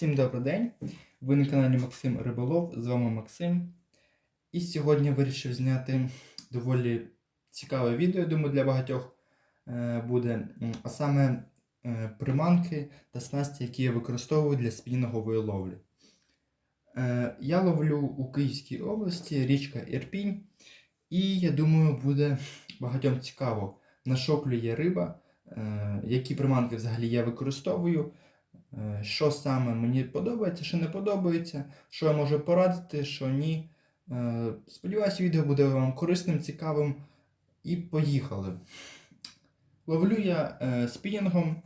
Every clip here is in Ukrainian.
Всім добрий день! Ви на каналі Максим Риболов, з вами Максим. І сьогодні вирішив зняти доволі цікаве відео, думаю, для багатьох е, буде. А саме е, приманки та снасті, які я використовую для спінінгової ловлі. Е, Я ловлю у Київській області, річка Ірпінь. І я думаю, буде багатьом цікаво, на що клює риба, які приманки взагалі я використовую. Е, Що саме мені подобається, що не подобається, що я можу порадити, що ні. Е, Сподіваюсь, відео буде вам корисним, цікавим. І поїхали. Ловлю я е, спінінгом,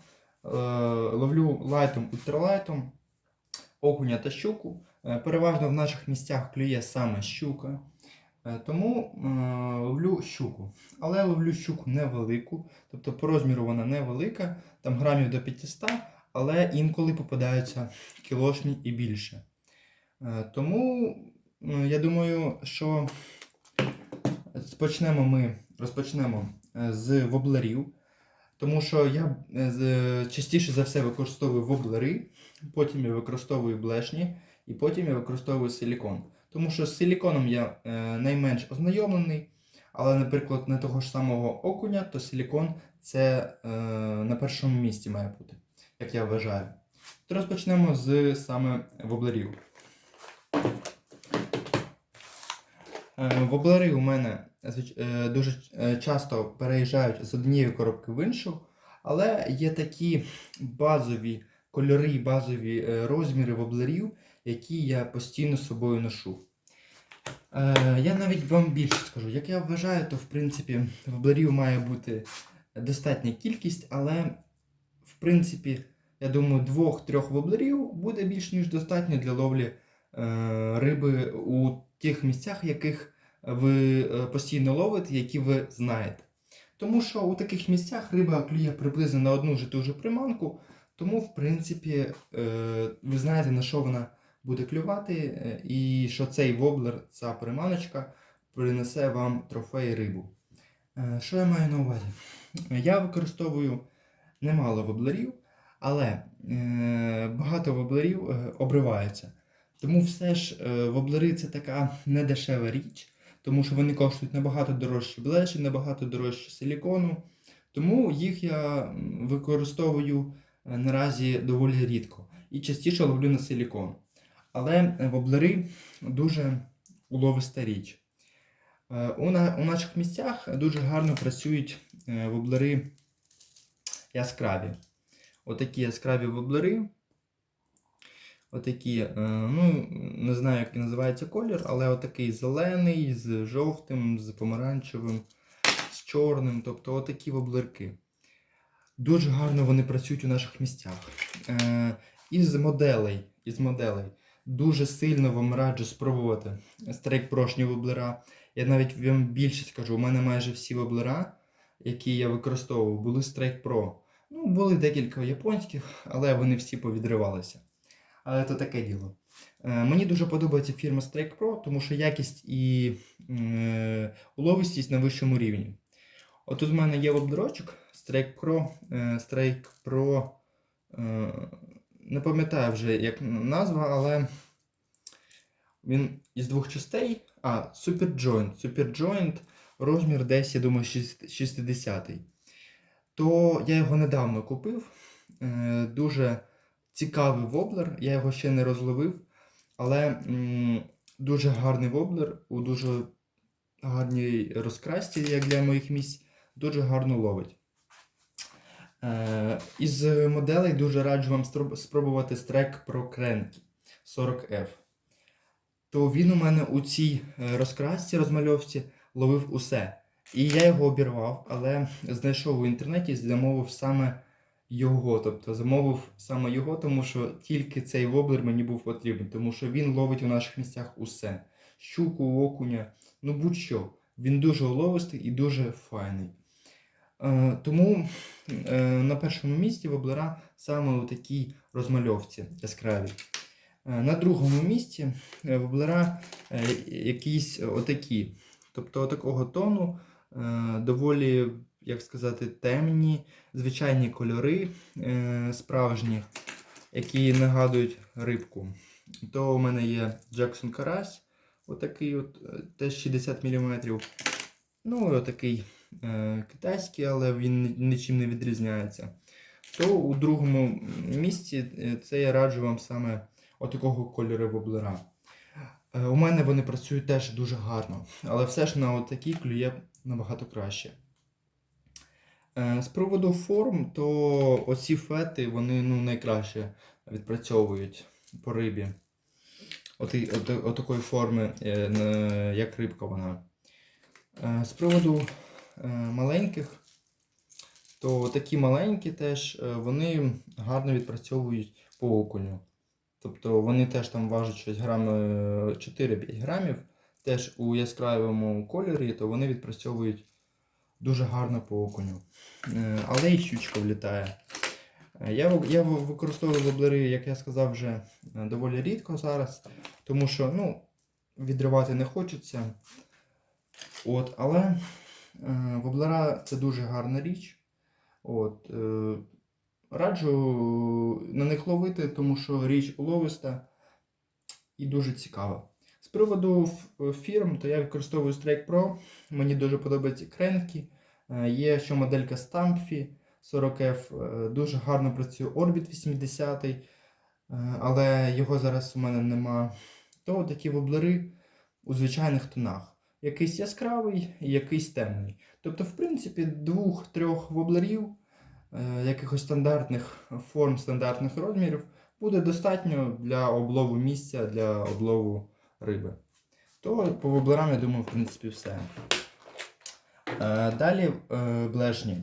ловлю лайтом, ультралайтом, окуня та щуку. Переважно в наших місцях клює саме щука. Тому ловлю щуку. Але ловлю щуку невелику, тобто по розміру вона невелика, там грамів до 500 але інколи попадаються кілошні і більше. Е, Тому я думаю, що почнемо ми розпочнемо е, з воблерів, тому що я е, частіше за все використовую воблери, потім я використовую блешні, і потім я використовую силікон. Тому що з силіконом я найменш ознайомлений, але, наприклад, не того ж самого окуня, то силікон це на першому місці має бути як я вважаю. То розпочнемо з саме воблерів. Е, Воблери у мене е, дуже е, часто переїжджають з однієї коробки в іншу, але є такі базові кольори, базові розміри воблерів, які я постійно з собою ношу. Я навіть вам більше скажу. Як я вважаю, то в принципі воблерів має бути достатня кількість, але принципі, я думаю, двох-трьох воблерів буде більш ніж достатньо для ловлі е, риби у тих місцях, яких ви е, постійно ловите, які ви знаєте. Тому що у таких місцях риба клює приблизно на одну ж ту же приманку, тому, в принципі, е, ви знаєте, на що вона буде клювати, і що цей воблер, ця приманочка, принесе вам трофей рибу. Що я маю на увазі? Я використовую немало воблерів, але е, багато воблерів е, обриваються. Тому все ж е, воблери це така недешева річ, тому що вони коштують набагато дорожче блеші, набагато дорожче силікону. Тому їх я використовую наразі доволі рідко і частіше ловлю на силікон. Але воблери дуже уловиста річ. У, на, у наших місцях дуже гарно працюють воблери яскраві. Отакі яскраві воблери. Отакі, е, ну, не знаю, як називається колір, але отакий зелений, з жовтим, з помаранчевим, з чорним. Тобто отакі воблерки. Дуже гарно вони працюють у наших місцях. Е, із моделей, із моделей дуже сильно вам раджу спробувати стрейк прошні воблера. Я навіть вам більше скажу, у мене майже всі воблера, які я використовував, були Pro. Ну, були декілька японських, але вони всі повідривалися. Але то таке діло. Е, мені дуже подобається фірма Strike Pro, тому що якість і е, уловистість на вищому рівні. Отут в мене є воблерочок Strike Pro. Е, Strike Pro. Е, не пам'ятаю вже як назва, але він із двох частей. А, Super Joint. Super Joint розмір десь, я думаю, 60. То я його недавно купив. Е, Дуже цікавий воблер. Я його ще не розловив, але дуже гарний воблер у дуже гарній розкрасці, як для моїх місць, дуже гарно ловить. Е, Із моделей дуже раджу вам спробувати стрек Pro Cranky 40F. То він у мене у цій е, розкрасці розмальовці ловив усе. І я його обірвав, але знайшов у інтернеті і замовив саме його. Тобто замовив саме його, тому що тільки цей воблер мені був потрібен, тому що він ловить у наших місцях усе. Щуку, окуня, ну будь-що. Він дуже уловистий і дуже файний. Е, тому е, на першому місці воблера саме у такій розмальовці яскравій. Е, на другому місці е, воблера е, якісь отакі. Тобто такого тону, доволі, як сказати, темні, звичайні кольори, е, справжні. які нагадують рибку. То у мене є Джексон Карась, отакий от, е, теж 60 мм. Ну, і отакий е, китайський, але він нічим не відрізняється. То у другому місці е, це я раджу вам саме отакого кольору воблера. Е, У мене вони працюють теж дуже гарно, але все ж на отакій клює набагато краще. Е, З приводу форм, то оці фети вони ну, найкраще відпрацьовують по рибі. Оти, от, отакої форми, е, як рибка вона. Е, З приводу маленьких, то такі маленькі теж вони гарно відпрацьовують по окуню. Тобто вони теж там важать щось грам е, 4-5 грамів, теж у яскравому кольорі, то вони відпрацьовують дуже гарно по окуню. Е, Але і щучка влітає. Е, Я, я використовую воблери, як я сказав, вже е, доволі рідко зараз, тому що ну, відривати не хочеться. От, але воблера це дуже гарна річ. От, раджу на них ловити, тому що річ уловиста і дуже цікава. Приводу фірм, то я використовую Strike Pro. Мені дуже подобаються кренки. Е, Є ще моделька Stampfi 40F. е, Дуже гарно працює Orbit 80, е, але його зараз у мене нема. То такі воблери у звичайних тонах. Якийсь яскравий і якийсь темний. Тобто, в принципі, двох-трьох воблерів, якихось стандартних форм, стандартних розмірів, буде достатньо для облову місця, для облову риби. То по воблерам, я думаю, в принципі, все. Е, Далі е, блешні.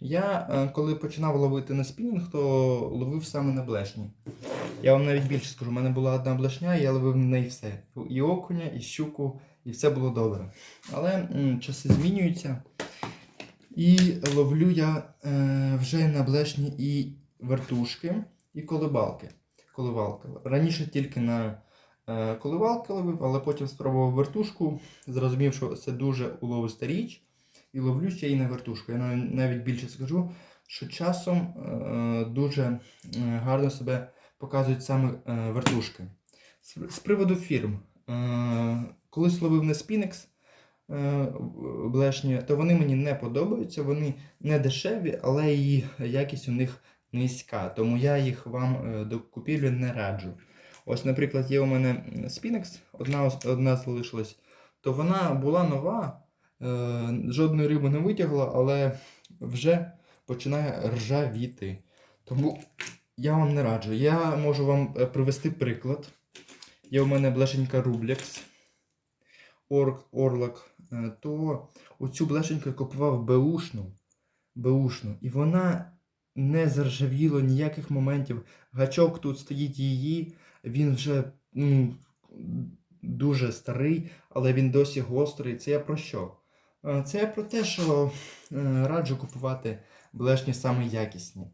Я е, коли починав ловити на спінінг, то ловив саме на блешні. Я вам навіть більше скажу, у мене була одна блешня, і я ловив на неї все. І окуня, і щуку, і все було добре. Але часи змінюються. І ловлю я вже на блешні і вертушки, і коливалки. коливалки. Раніше тільки на коливалки ловив, але потім спробував вертушку, зрозумів, що це дуже уловиста річ, і ловлю ще й на вертушку. Я навіть більше скажу, що часом е, дуже е, гарно себе показують саме е, вертушки. З, приводу фірм. Е, колись ловив на Spinex е, блешні, то вони мені не подобаються. Вони не дешеві, але і якість у них низька. Тому я їх вам е, до купівлі не раджу. Ось, наприклад, є у мене Spinex, одна, одна залишилась, то вона була нова, е, жодної риби не витягла, але вже починає ржавіти. Тому я вам не раджу. Я можу вам е, привести приклад. Є у мене блешенька Rublex, Орк, Орлак, е, то оцю блешеньку я купував беушну, беушну, і вона не заржавіла ніяких моментів. Гачок тут стоїть її, він вже ну, дуже старий, але він досі гострий. Це я про що? Це я про те, що е, раджу купувати блешні саме якісні.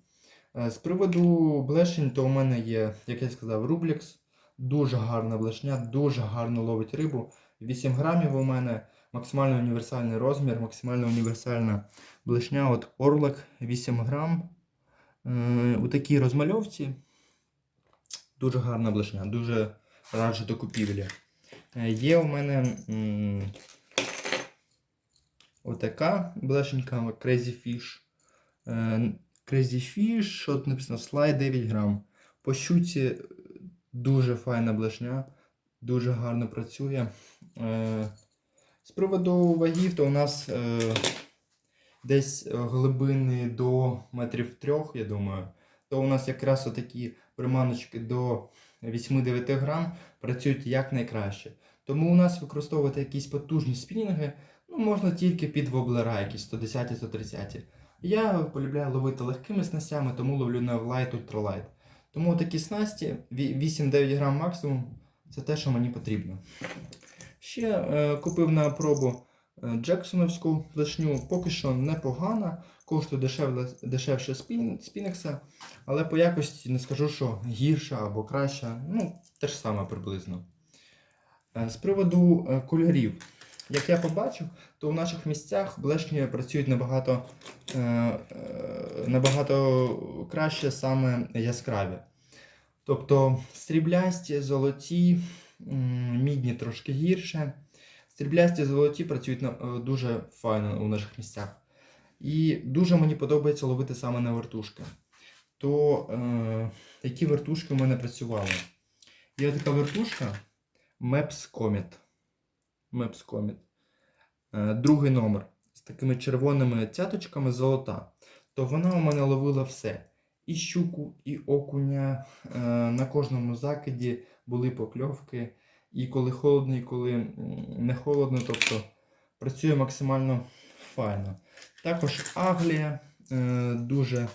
Е, З приводу блешень, то у мене є, як я сказав, Rublex. Дуже гарна блешня, дуже гарно ловить рибу. 8 грамів у мене максимально універсальний розмір, максимально універсальна блешня. От Орлик 8 грам. Е, у такій розмальовці. Дуже гарна блешня, дуже раджу до купівлі. Е, Є у мене отака блешенька Crazy Fish. Е, Crazy Fish, що написано, слай 9 грам. По щуці дуже файна блешня, дуже гарно працює. Е, З приводу вагів, то у нас е, десь е, глибини до метрів трьох, я думаю. То у нас якраз отакі приманочки до 8-9 грам працюють якнайкраще. Тому у нас використовувати якісь потужні спінінги ну, можна тільки під воблера, якісь 110-130. Я полюбляю ловити легкими снастями, тому ловлю на Light Ultralight. Тому такі снасті 8-9 грам максимум це те, що мені потрібно. Ще е, купив на пробу Джексоновську плешню, поки що непогана, коштує дешевле, дешевше спін, спінекса, але по якості не скажу, що гірша або краща, ну, те ж саме приблизно. Е, з приводу е, кольорів. як я побачив, то в наших місцях блешні працюють набагато, е, е, набагато краще саме яскраві. Тобто сріблясті, золоті, мідні трошки гірше. Сріблясті золоті працюють е, дуже файно у наших місцях. І дуже мені подобається ловити саме на вертушки. То е, які вертушки в мене працювали? Є така вертушка Maps Comet. Maps Comet. Е, другий номер з такими червоними цяточками золота. То вона у мене ловила все. І щуку, і окуня. Е, на кожному закиді були покльовки. І коли холодно, і коли не холодно, тобто працює максимально файно. Також Аглія е, дуже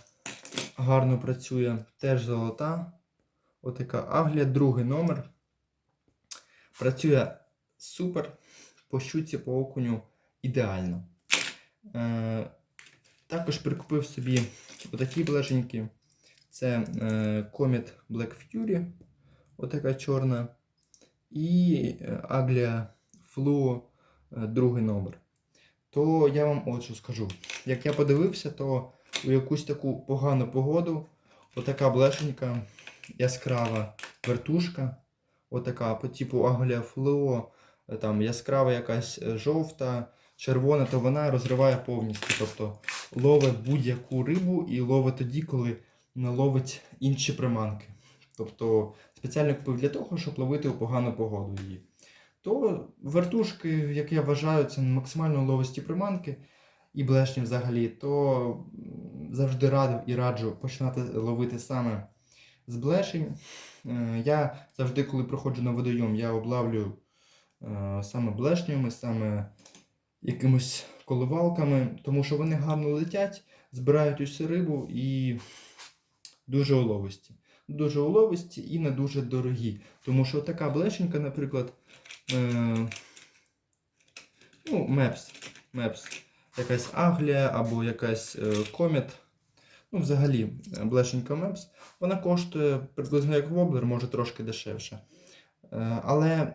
гарно працює, теж золота. Отака Аглія, другий номер. Працює супер. По щуці, по окуню ідеально. Е, також прикупив собі отакі блеженькі. Це е, Comet Black Fury, отака чорна. І е, Aglia Fluo, е, другий номер. То я вам от що скажу. Як я подивився, то у якусь таку погану погоду, отака блешенька, яскрава вертушка, отака по типу Aglia Fluo, е, там яскрава якась жовта, червона, то вона розриває повністю. Тобто ловить будь-яку рибу і ловить тоді, коли не ловить інші приманки. Тобто спеціально купив для того, щоб ловити у погану погоду її. То вертушки, як я вважаю, це максимально ловисті приманки і блешні взагалі, то завжди радив і раджу починати ловити саме з блешень. Е, Я завжди, коли приходжу на водойом, я облавлюю е, саме блешнями, саме якимось коливалками, тому що вони гарно летять, збирають усю рибу і дуже уловисті. Дуже уловисті і не дуже дорогі. Тому що така блешенька, наприклад, е, ну, Мепс, Мепс, якась Аглія або якась е, Комет. Ну, взагалі, е, блешенька Мепс, вона коштує приблизно як воблер, може трошки дешевше. Е, Але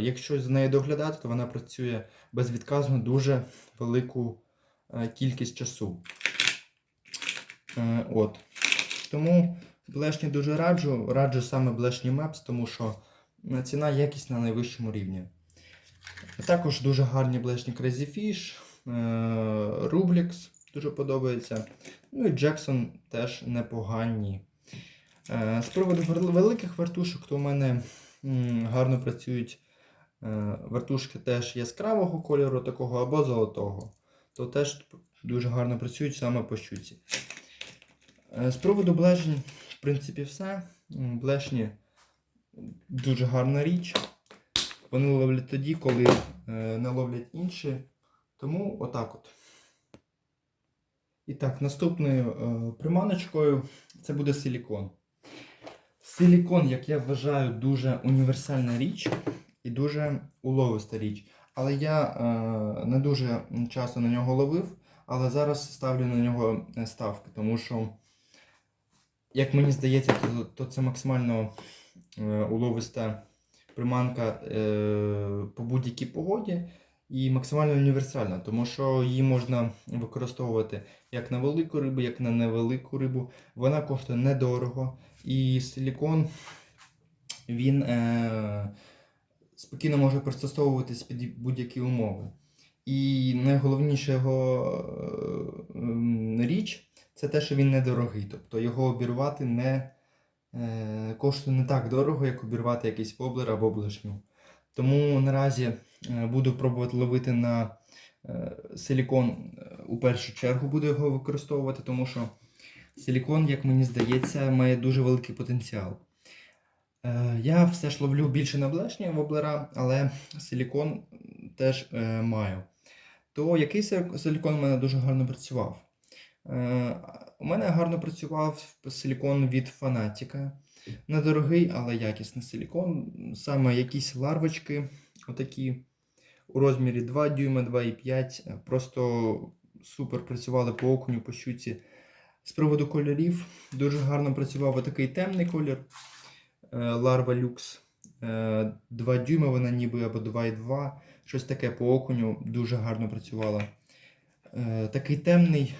якщо за нею доглядати, то вона працює безвідказно дуже велику кількість часу. От. Тому блешні дуже раджу. Раджу саме блешні Maps, тому що е, ціна якість на найвищому рівні. Також дуже гарні блешні Crazy Fish, е, Rublix дуже подобається. Ну і Jackson теж непогані. Е, З приводу великих вертушок, то у мене гарно працюють вертушки теж яскравого кольору, такого або золотого. То теж дуже гарно працюють саме по щуці. З приводу блешень, в принципі, все. Блешні дуже гарна річ. Вони ловлять тоді, коли е, не ловлять інші. Тому отак от. І так, наступною е, приманочкою це буде силікон. Силікон, як я вважаю, дуже універсальна річ і дуже уловиста річ. Але я е, не дуже часто на нього ловив, але зараз ставлю на нього е, ставки, тому що, як мені здається, то, то це максимально е, уловиста приманка е, по будь-якій погоді і максимально універсальна, тому що її можна використовувати як на велику рибу, як на невелику рибу. Вона коштує недорого. І силікон він е, спокійно може пристосовуватись під будь-які умови. І найголовніша його е, м, річ це те, що він недорогий. Тобто його обірвати не е, коштує не так дорого, як обірвати якийсь воблер або блешню. Тому наразі е, буду пробувати ловити на е, силікон е, у першу чергу буду його використовувати, тому що силікон, як мені здається, має дуже великий потенціал. Е, Я все ж ловлю більше на блешні воблера, але силікон теж е, маю. То який сил- силікон у мене дуже гарно працював? Е, У мене гарно працював силікон від Фанатіка. Недорогий, але якісний силікон. Саме якісь ларвочки, отакі у розмірі 2 дюйма, 2,5. е, Просто супер працювали по окуню, по щуці. З приводу кольорів дуже гарно працював отакий темний колір. е, Lux. Е, 2 дюйма вона ніби або 2,2. Щось таке по окуню дуже гарно працювало. Е, такий темний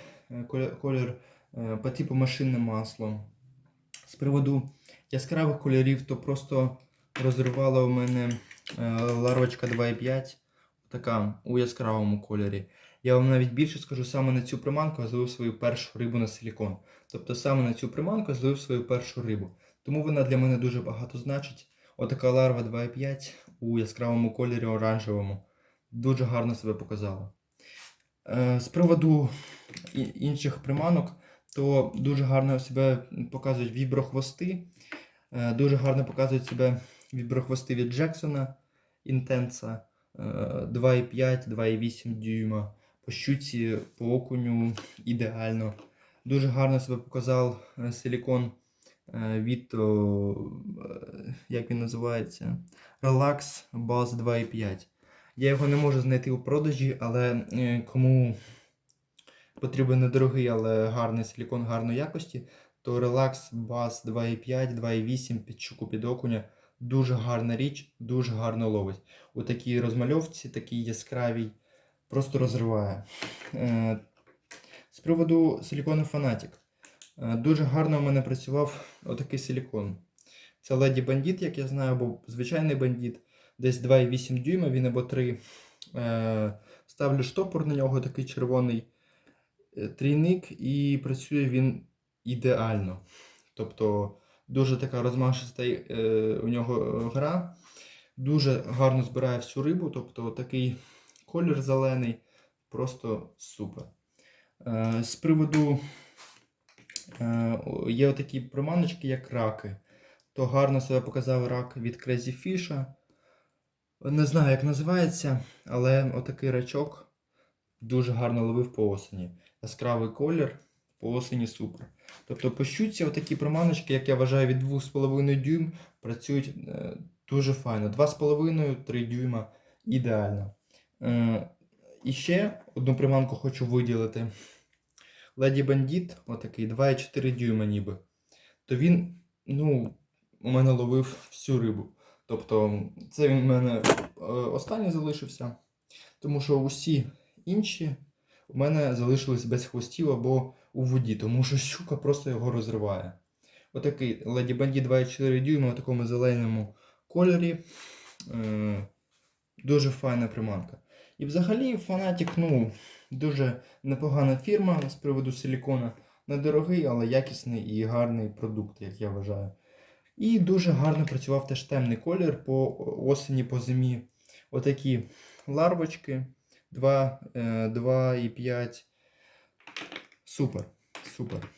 колір е, по типу машинне масло. З приводу яскравих кольорів, то просто розривала у мене е, ларочка 2,5, така у яскравому кольорі. Я вам навіть більше скажу, саме на цю приманку я зловив свою першу рибу на силікон. Тобто саме на цю приманку я зловив свою першу рибу. Тому вона для мене дуже багато значить. Отака ларва 2,5 у яскравому кольорі оранжевому. Дуже гарно себе показала. Е, З приводу інших приманок, то дуже гарно себе показують віброхвости. Е, Дуже гарно показують себе віброхвости від Джексона Intensa е, 2,5, 2,8 дюйма. По щуці, по окуню ідеально. Дуже гарно себе показав е, силікон е, від, е, як він називається, Relax Buzz 2,5. Я його не можу знайти у продажі, але е, кому потрібен недорогий, але гарний силікон гарної якості, то Relax Buzz 2,5, 2,8 під щуку під окуня. Дуже гарна річ, дуже гарно ловить. У такій розмальовці, такій яскравій, просто розриває. Е, З приводу силікону Fanatic. Е, Дуже гарно в мене працював отакий силікон. Це Lady Bandit, як я знаю, або звичайний бандит. Десь 2,8 дюйма, він або 3. Е, Ставлю штопор на нього, такий червоний е, трійник, і працює він ідеально. Тобто дуже така розмашиста е, у нього гра. Дуже гарно збирає всю рибу, тобто такий колір зелений, просто супер. З приводу є такі приманочки, як раки. То гарно себе показав рак від Crazy Fish. Не знаю, як називається, але отакий рачок дуже гарно ловив по осені. Яскравий колір, по осені супер. Тобто по щуці отакі приманочки, як я вважаю, від 2,5 дюйм працюють е, дуже файно. 2,5-3 дюйма ідеально. Е, і ще одну приманку хочу виділити. Lady Bandit, отакий 2,4 дюйма ніби. То він, ну, у мене ловив всю рибу. Тобто, це він у мене е, останній залишився. Тому що усі інші у мене залишились без хвостів або у воді, тому що щука просто його розриває. Отакий Lady Bandit 2,4 дюйма у такому зеленому кольорі. Е, дуже файна приманка. І взагалі Fanatic, ну, дуже непогана фірма з приводу силікона. Недорогий, але якісний і гарний продукт, як я вважаю. І дуже гарно працював теж темний колір по осені, по зимі. Отакі ларвочки 2, е, 2,5. Супер. Супер.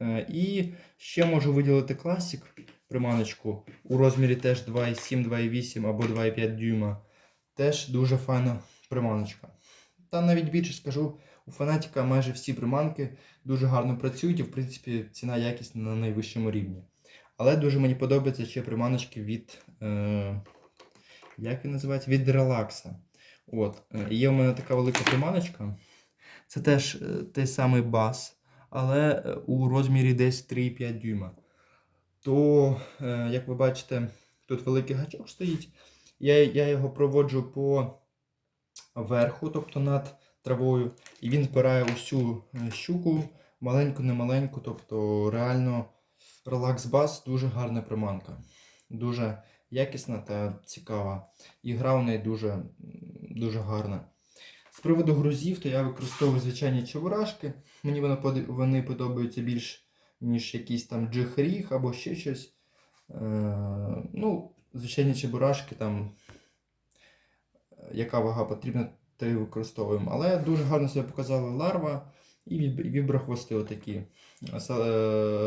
Е, І ще можу виділити класик приманочку у розмірі теж 2,7, 2,8 або 2,5 дюйма. Теж дуже файна приманочка. Та навіть більше скажу, у Фанатіка майже всі приманки дуже гарно працюють і, в принципі, ціна якість на найвищому рівні. Але дуже мені подобаються ще приманочки від. Е, як він називається? Від релакса. От. е, Є у мене така велика приманочка. Це теж е, той самий бас, але е, у розмірі десь 3,5 дюйма. То, як ви бачите, тут великий гачок стоїть. Я, я його проводжу по верху, тобто над травою, і він збирає усю щуку, маленьку, немаленьку, тобто реально релакс бас дуже гарна приманка. Дуже якісна та цікава. І гра у неї дуже, дуже гарна. З приводу грузів, то я використовую звичайні чебурашки. Мені вони, подобаються більш, ніж якийсь там джихріг або ще щось. Е, ну, звичайні чебурашки, там, е, яка вага потрібна, то і використовуємо. Але дуже гарно себе показала ларва і віб- віброхвости отакі.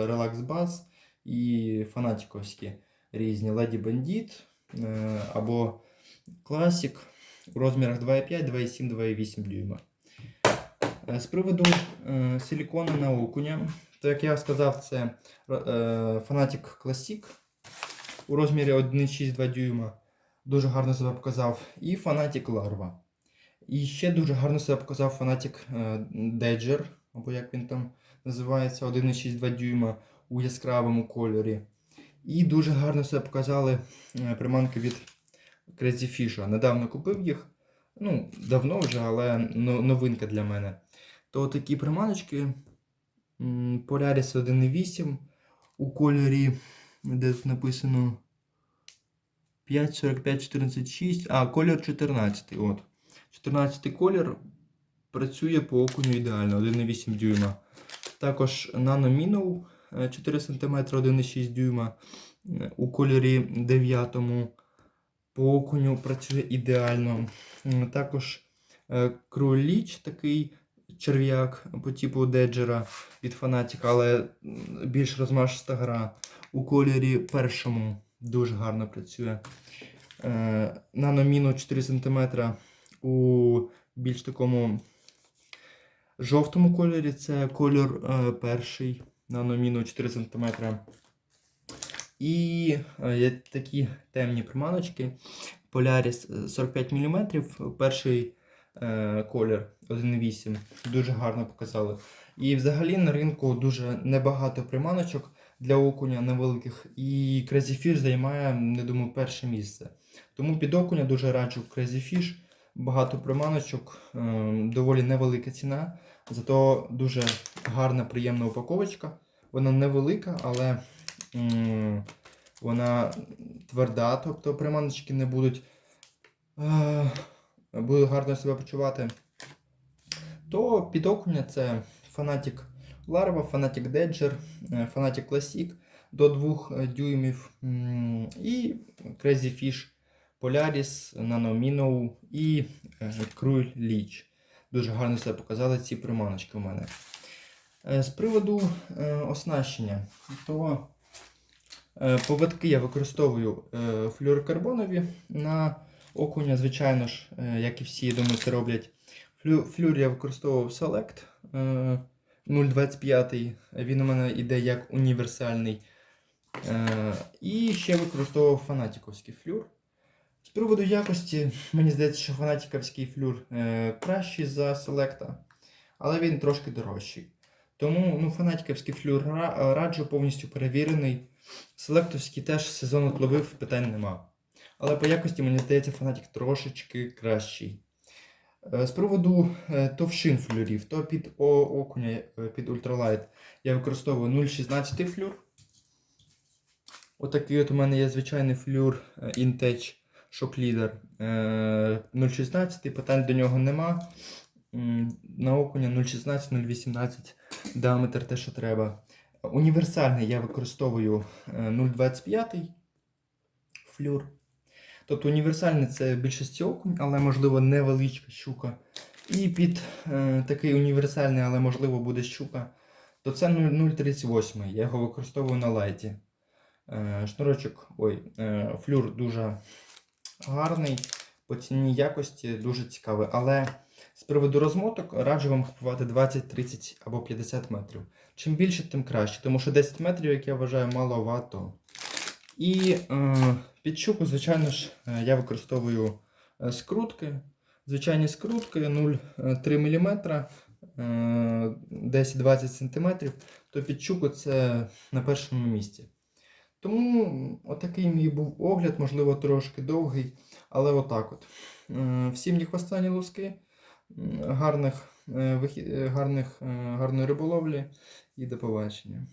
Релакс Баз і фанатіковські різні Lady Bandit е, або Classic у розмірах 2,5, 2,7, 2,8 дюйма. З приводу е, силікона на окуня, то як я сказав, це Fanatic Classic у розмірі 1,6-2 дюйма. Дуже гарно себе показав. І Fanatic Larva. І ще дуже гарно себе показав Fanatic е, або як він там називається, 1,6-2 дюйма у яскравому кольорі. І дуже гарно себе показали е, приманки від Crazy Fish. Недавно купив їх. Ну, давно вже, але новинка для мене. То такі приманочки Polaris 1.8 у кольорі, де тут написано 5.45.14.6, а колір 14. От. 14 колір працює по окуню ідеально, 1,8 дюйма. Також Nano Minnow 4 см 1,6 дюйма у кольорі 9 по окуню працює ідеально. Також е, Кроліч такий черв'як по типу Деджера від Фанатіка, але більш розмашиста гра. У кольорі першому дуже гарно працює. Е, Наноміно 4 см у більш такому жовтому кольорі. Це кольор е, перший. Наноміно 4 см. І е, такі темні приманочки. Polaris 45 мм. Перший е, колір 1.8. Дуже гарно показали. І взагалі на ринку дуже небагато приманочок для окуня невеликих. І Crazy Fish займає, не думаю, перше місце. Тому під окуня дуже раджу Crazy Fish. Багато приманочок, е, доволі невелика ціна. Зато дуже гарна, приємна упаковочка. Вона невелика, але м, вона тверда, тобто приманочки не будуть, е, будуть гарно себе почувати. То під окуня це Fanatic Larva, Fanatic Dodger, е, Fanatic Classic до 2 дюймів і Crazy Fish Polaris, Nano Minnow і е, Cruel Leech. Дуже гарно себе показали ці приманочки у мене. Е, З приводу е, оснащення, то е, поводки я використовую флюорокарбонові на окуня, звичайно ж, як і всі, я думаю, це роблять. Флюр я використовував Select е, 0,25. Він у мене йде як універсальний. І ще використовував фанатіковський флюр. З приводу якості, мені здається, що фанатіковський флюр кращий за Селекта, але він трошки дорожчий. Тому ну, фанатіковський флюр раджу повністю перевірений. Селектовський теж сезон отловив, питань нема. Але по якості, мені здається, фанатік трошечки кращий. Е, З приводу е, товщин флюрів, то під окуня, е, під ультралайт я використовую 0,16 флюр. Отакий от у мене є звичайний флюр е, Intech Shock Leader е, 0,16, питань до нього нема. На окуня 0,16, 0,18 діаметр те, що треба. Універсальний я використовую е, 0,25 флюр. Тобто універсальний це більшості окунь, але можливо невеличка щука. І під е, такий універсальний, але можливо буде щука, то це 0,38. Я його використовую на лайті. Е, шнурочок, ой, е, флюр дуже гарний, по ціні якості дуже цікавий. Але з приводу розмоток раджу вам купувати 20, 30 або 50 метрів. Чим більше, тим краще, тому що 10 метрів, як я вважаю, маловато. І е, під щуку, звичайно ж, е, я використовую е, скрутки. Звичайні скрутки 0,3 мм, е, 10-20 см, то під щуку це на першому місці. Тому отакий мій був огляд, можливо, трошки довгий, але отак от. Е, Всім ні хвоста, ні луски, гарних, е, е, гарних, е, гарної риболовлі і до побачення.